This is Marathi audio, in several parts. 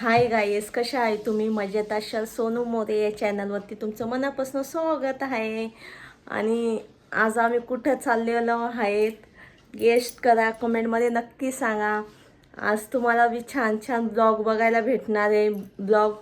हाय गायस कशा आहे तुम्ही? मजेत असाल? सोनू मोरे या चॅनलवरती तुमचं मनापासून स्वागत आहे. आणि आज आम्ही कुठं चाललेलो आहेत? गेस्ट करा कमेंटमध्ये नक्की सांगा. आज तुम्हाला बी छान छान ब्लॉग बघायला भेटणार आहे. ब्लॉग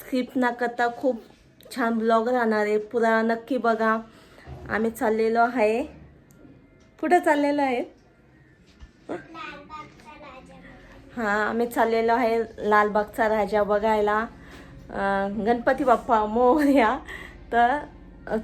स्किप न करता खूप छान ब्लॉग राहणार आहे. पुरा नक्की बघा. आम्ही चाललेलो आहे. कुठं चाललेलो आहे? हां आम्ही चाललेलो आहे लालबागचा राजा बघायला. गणपती बाप्पा मोरया तर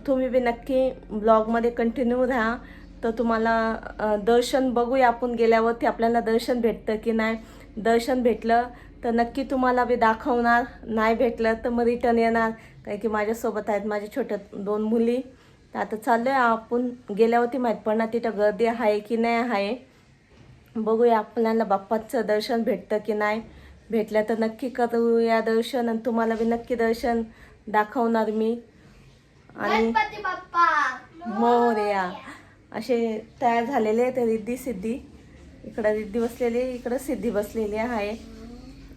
तुम्ही बी नक्की ब्लॉगमध्ये कंटिन्यू राहा. तर तुम्हाला दर्शन बघूया आपण गेल्यावरती आपल्याला दर्शन भेटतं की नाही. दर्शन भेटलं तर नक्की तुम्हाला बी दाखवणार. नाही भेटलं तर मग रिटर्न येणार. कारण की माझ्यासोबत आहेत माझ्या छोट्या दोन मुली. तर आता चाललो आहे आपण. गेल्यावरती माहीत पडणार तिथं गर्दी आहे की नाही आहे. बघूया आपल्याला बाप्पाचं दर्शन भेटतं की नाही. भेटलं तर नक्की करूया दर्शन आणि तुम्हाला बी नक्की दर्शन दाखवणार मी. आणि मोरया. असे तयार झालेले आहेत रिद्धी सिद्धी. इकडं रिद्धी बसलेली इकडं सिद्धी बसलेली आहे.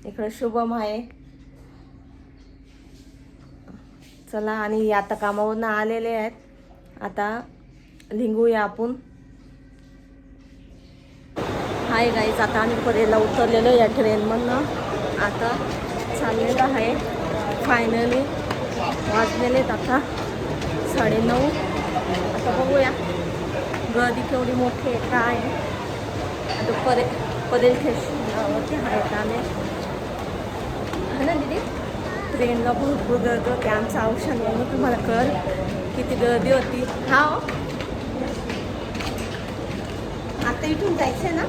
इकडं शुभम आहे. चला आणि आता कामावरनं आलेले आहेत. आता लिंगूया आपण. हाय गाईज आता आम्ही परेला उतरलेलो या ट्रेनमधनं आता चाललेलं आहे. फायनली वाजलेले आता आता साडेनऊ. आता बघूया. गर्दी केवढी मोठी आहे काय आहे. आता परे परेल स्टेशनवरती आहेत आम्ही. है ना दिदी? ट्रेनला भरपूर गर्दी होती. आमचं औषध म्हणून तुम्हाला कळ किती गर्दी होती. हा. हो हो. आता इथून जायचं ना?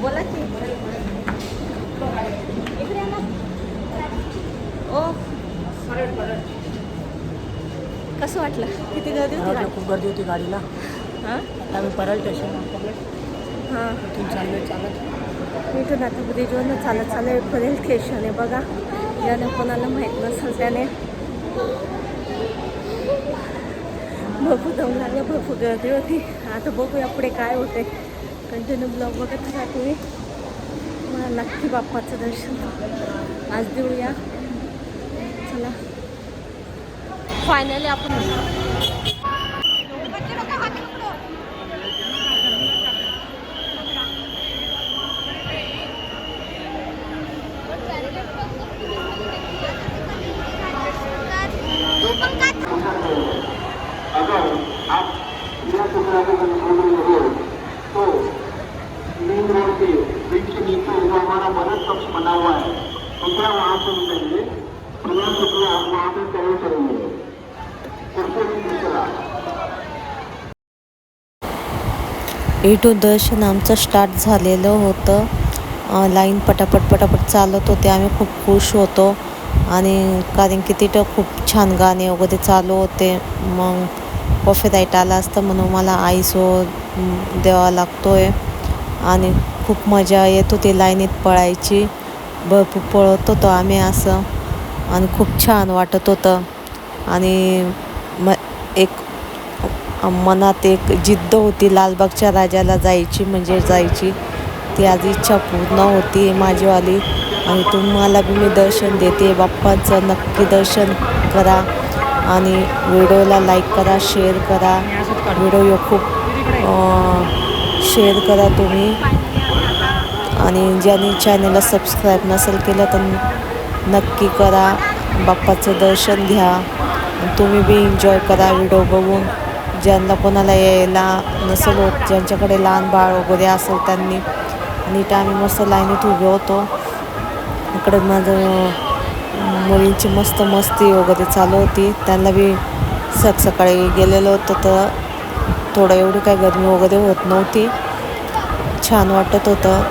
बोला की. इकडे ना. ओ. कसं वाटलं? किती गर्दी होती? खूप गर्दी होती गाडीला. हां? आम्ही परळ स्टेशन हां. तिथून चाललो चालत. इथून आता ब्रिजवरनं चालत चालत. परेल स्टेशन आहे बघा. ज्याने कोणाला माहीत नसेल त्याने. भरपूर दम लागलं भरपूर गर्दी होती. आता बघूया पुढे काय होते कंटिन्यू ब्लॉग बघत राहा तुम्ही. मला नक्की बाप्पाचं दर्शन आज देऊया. चला. फायनली आपण अगर आप यह टुकड़ा को कंट्रोल में हो तो मेन रोड पे ब्रिज के नीचे जो हमारा मदद कक्ष बना हुआ है टुकड़ा वहाँ से निकलेंगे पूरा टुकड़ा आप वहाँ पे कवर करेंगे उसको भी दूसरा इथून दर्शन आमचं स्टार्ट झालेलं होतं. लाईन पटापट पटापट चालत होते. आम्ही खूप खुश होतो. आणि कारण की तिथं खूप छान गाणे वगैरे चालू होते. मग कॉफी आला असतं म्हणून मला आईसो द्यावा लागतो आहे आणि खूप मजा येत होती लाईनीत पळायची. भरपूर पळत होतो आम्ही असं. आणि खूप छान वाटत होतं. आणि म एक मनात एक जिद्द होती लालबागच्या राजाला जायची म्हणजे जायची. ती आज इच्छा पूर्ण होती माझीवाली आणि तुम्हाला बी मी दर्शन देते. बाप्पाचं नक्की दर्शन करा आणि व्हिडिओला लाईक करा शेअर करा. व्हिडिओ खूप शेअर करा तुम्ही. आणि ज्यांनी चॅनलला सबस्क्राईब नसेल केलं तर नक्की करा. बाप्पाचं दर्शन घ्या. तुम्ही बी एन्जॉय करा व्हिडिओ बघून. ज्यांना कोणाला यायला नसेल होत ज्यांच्याकडे लहान बाळ वगैरे असेल त्यांनी नीट आम्ही मस्त लाईनीत उभे होतो. इकडे माझं मुलींची मस्त मस्ती वगैरे चालू होती. त्यांना बी सक सकाळी गेलेलो होतो तर थोडं एवढी काही गरमी वगैरे होत नव्हती. छान वाटत होतं.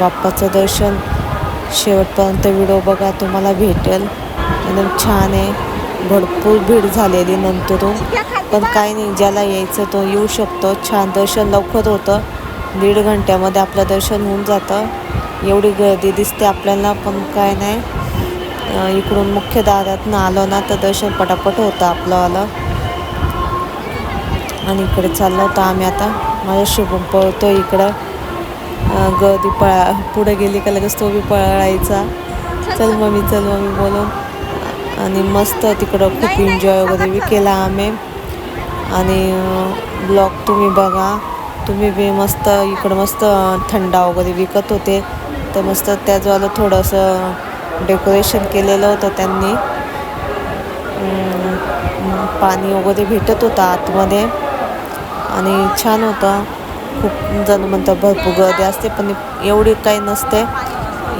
बाप्पाचं दर्शन. शेवटपर्यंत व्हिडिओ बघा तुम्हाला भेटेल. एकदम छान आहे. भरपूर भीड झालेली नंतरून. पण काही नाही ज्याला यायचं तो येऊ शकतो. छान दर्शन लवकर होतं. दीड घंट्यामध्ये आपलं दर्शन होऊन जातं. एवढी गर्दी दिसते आपल्याला पण काय नाही. इकडून मुख्य दारातनं आलो ना तर दर्शन पटापट होतं आपलंवालं आणि इकडे चाललो होतो आम्ही आता. माझ्या शुभम पळतो इकडं. गदी पळा पुढे गेली का लगेच तो बी पळायचा. चल मम्मी चल मम्मी बोलून. आणि मस्त तिकडं खूप एन्जॉय वगैरे बी केला आम्ही. आणि ब्लॉग तुम्ही बघा. तुम्ही बी मस्त इकडं मस्त थंडा वगैरे विकत होते. तर मस्त त्याचवालं थोडंसं डेकोरेशन केलेलं होतं त्यांनी. पाणी वगैरे भेटत होतं आतमध्ये. आणि छान होतं. खूप जण म्हणतात भरपूर गर्दी असते. पण एवढी काही नसते.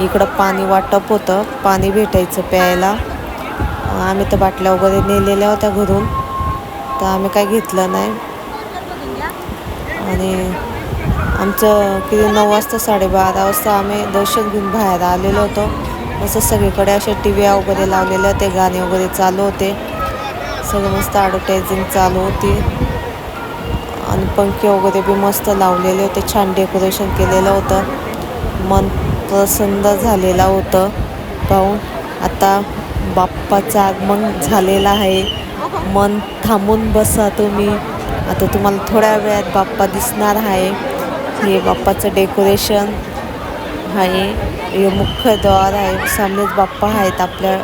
इकडं पाणी वाटप होतं. पाणी भेटायचं प्यायला. आम्ही तर बाटल्या वगैरे नेलेल्या होत्या घरून. तर आम्ही काय घेतलं नाही. आणि आमचं किती नऊ वाजता साडेबारा वाजता आम्ही दर्शन घेऊन बाहेर आलेलो होतो. असं सगळीकडे अशा टी व्ही वगैरे लावलेले होते गाणे वगैरे चालू होते. सगळं मस्त ॲडव्हर्टायझिंग चालू होती. आणि पंखे वगैरे बी मस्त लावलेले होते छान डेकोरेशन केलेलं होतं. मन प्रसन्न झालेलं होतं. पाहून आता बाप्पाचं आगमन झालेलं आहे. मन थांबून बसा तुम्ही. आता तुम्हाला थोड्या वेळात बाप्पा दिसणार आहे. हे बाप्पाचं डेकोरेशन आहे. हे मुख्य द्वार आहे. सामनेच बाप्पा आहेत. आपल्या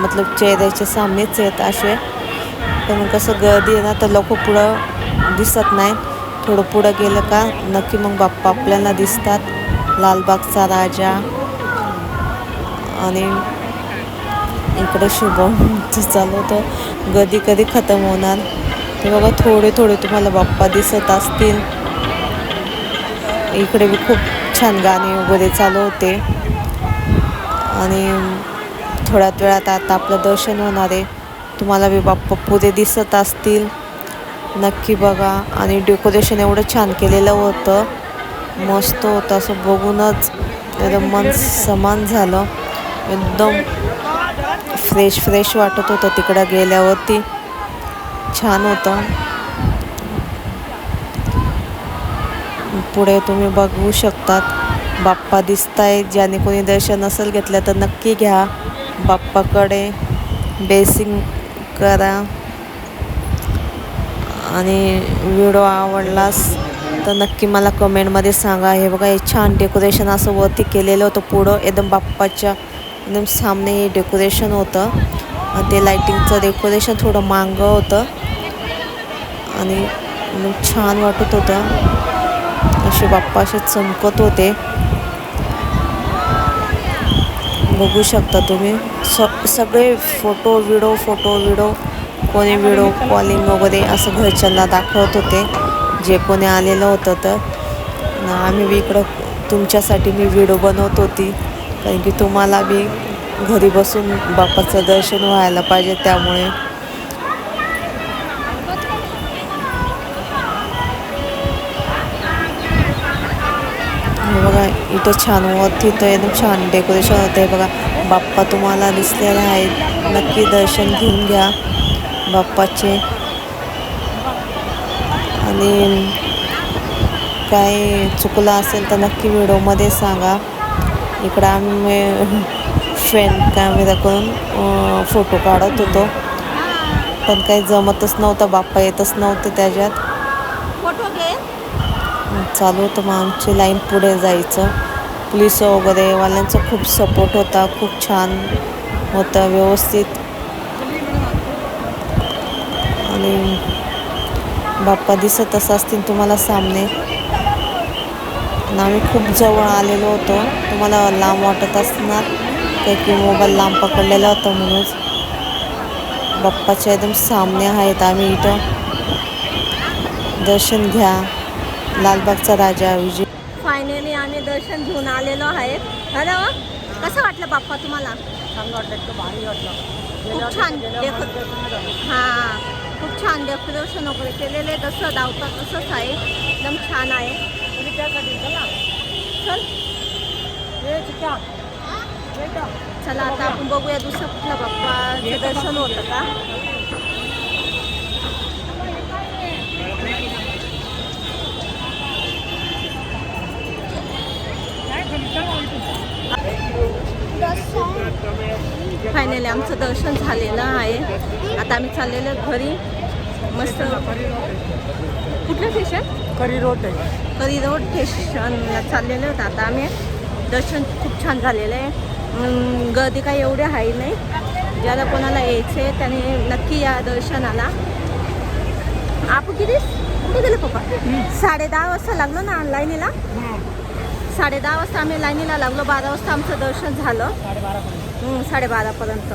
मतलब चेहऱ्याच्या सामनेच आहेत असे. पण कसं गर्दी आहे ना तर लोक पुढं दिसत नाही थोडं पुढं गेलं का नक्की मग बाप्पा आपल्याला दिसतात. लालबागचा राजा. आणि इकडे शुभमचं चालू होतं कधी कधी खतम होणार. ते बघा थोडे थोडे तुम्हाला बाप्पा दिसत असतील. इकडे बी खूप छान गाणे वगैरे चालू होते. आणि थोड्याच वेळात आता आपलं दर्शन होणार आहे. तुम्हाला बी बाप्पा पुरे दिसत असतील. नक्की बघा. आणि डेकोरेशन एवढं छान केलेलं होतं. मस्त होतं असं बघूनच. एकदम मन समान झालं. एकदम फ्रेश फ्रेश वाटत होतं तिकडं गेल्यावरती. छान होतं. पुढे तुम्ही बघू शकतात. बाप्पा दिसत आहेत ज्याने कोणी दर्शन असेल घेतलं तर नक्की घ्या. बाप्पाकडे बेसिंग करा. आणि व्हिडिओ आवडलास तर नक्की मला कमेंटमध्ये सांगा. हे बघा हे छान डेकोरेशन असं वरती केलेलं होतं पुढं. एकदम बाप्पाच्या एकदम सामने हे डेकोरेशन होतं. आणि ते लाईटिंगचं डेकोरेशन थोडं मांगं होतं. आणि छान वाटत होतं. असे बाप्पा असे चमकत होते. बघू शकता तुम्ही. स सगळे फोटो व्हिडिओ फोटो व्हिडिओ कोणी व्हिडिओ कॉलिंग वगैरे असं घरच्यांना दाखवत होते. जे कोणी आलेलं होतं तर. आम्ही इकडं तुमच्यासाठी मी व्हिडिओ बनवत होती. कारण की तुम्हाला बी घरी बसून बाप्पाचं दर्शन व्हायला पाहिजे त्यामुळे. बघा इथं छान वरती तर एकदम छान डेकोरेशन होतं आहे बघा बाप्पा तुम्हाला दिसलेला आहे. नक्की दर्शन घेऊन घ्या बाप्पाचे. आणि काय चुकलं असेल तर नक्की व्हिडिओमध्ये सांगा. इकडं आम्ही फ्रेंड कॅमेरा करून फोटो काढत होतो. पण काही जमतच नव्हतं बाप्पा येतच नव्हते त्याच्यात. चालू होतं मग आमची लाईन पुढे जायचं. पोलीस वगैरे वाल्यांचा खूप सपोर्ट होता खूप छान होता व्यवस्थित. आणि बाप्पा दिसतच असतील तुम्हाला सामने. आणि आम्ही खूप जवळ आलेलो होतो. तुम्हाला लांब वाटत असणार. काही की मोबाईल लांब पकडलेला होता म्हणूनच. बाप्पाच्या एकदम सामने आहेत आम्ही इथं. दर्शन घ्या. लालबागचा राजा विजय. फायनली आम्ही दर्शन घेऊन आलेलो आहे. वा. कसं वाटलं बाप्पा तुम्हाला? खूप छान. हां. खूप छान डेकोरेशन वगैरे केलेलं आहे. जसं धावतात तसंच आहे. एकदम छान आहे. त्यासाठी चल चल ये चिक्का ये का? चला आता आपण बघूया दुसरं कुठलं बाप्पाचं दर्शन होतं का? फायनली आमचं दर्शन झालेलं आहे. आता आम्ही चाललेलो घरी. मस्त. कुठलं स्टेशन करी रोड आहे. करी रोड स्टेशनला चाललेलो होतो. आता आम्ही दर्शन खूप छान झालेलं आहे. गर्दी काही एवढी आहे नाही. ज्याला कोणाला यायचं आहे त्याने नक्की या दर्शनाला. आपण किती? कुठे गेले पप्पा? साडे दहा वाजता लागलो ना लाईनीला. साडे दहा वाजता आम्ही लाईनीला लागलो. बारा वाजता आमचं दर्शन झालं. साडेबारापर्यंत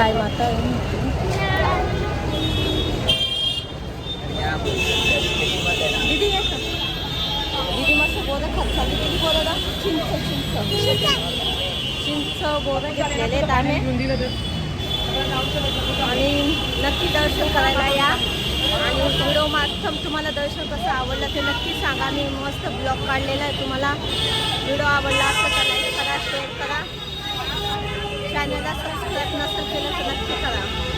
गाय माता दीदी दीदी मस्त बोरं खात चालली किती बोरं चिंच चिंच. चिंच बोरं घेतलेले आहेत आम्ही. आणि नक्की दर्शन करायला या. आणि व्हिडिओ माध्यम तुम्हाला दर्शन कसं आवडलं ते नक्की सांगा. मी मस्त ब्लॉग काढलेला आहे तुम्हाला. व्हिडिओ आवडला असं तर करा शेअर करा. चॅनलला सबस्क्राईब नसेल केलं तर नक्की करा